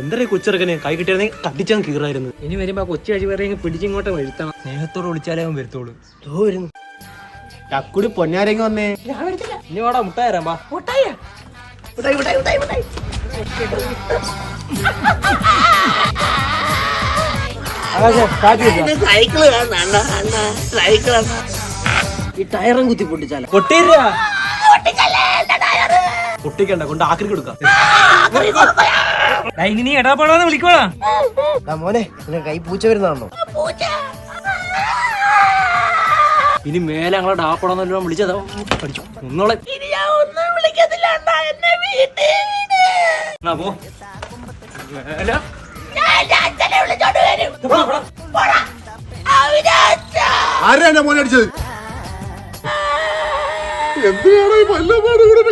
എന്താ കൊച്ചിറക്കനെ കൈ കിട്ടിയാൽ കട്ടിച്ചാൻ കീറായിരുന്നു. ഇനി വരുമ്പോ കൊച്ചി അഴി വേറെ പിടിച്ചിങ്ങോട്ട് വരുത്തണം. സ്നേഹത്തോട് വിളിച്ചാലേ അവൻ വരുത്തോളൂ വരുന്നു. ചക്കുടി പൊന്നാരെങ്ങ വന്നേ. ഇനി വാടാ മുട്ടായി തരാം ഈ ടയറും കുത്തി പൊട്ടിച്ചാല. പൊട്ടിയില്ല പൊട്ടിക്കണ്ട കൊണ്ട് ആക്രി കൊടുക്കാം. ഇനി വിളിക്കോളാ മോനെ കൈ പൂച്ച വരുന്നതാണോ? ഇനി മേലെ ഞങ്ങളെ ഡാപ്പടാന്നല്ലോ വിളിച്ചതോ. പഠിച്ചു ഒന്നോളെ എന്നാ പോ. മേലെ. ആരാ എന്റെ മോനെ അടിച്ചത്? എന്തിനാണോ ഈ പല്ലമാട് ഇവിടെ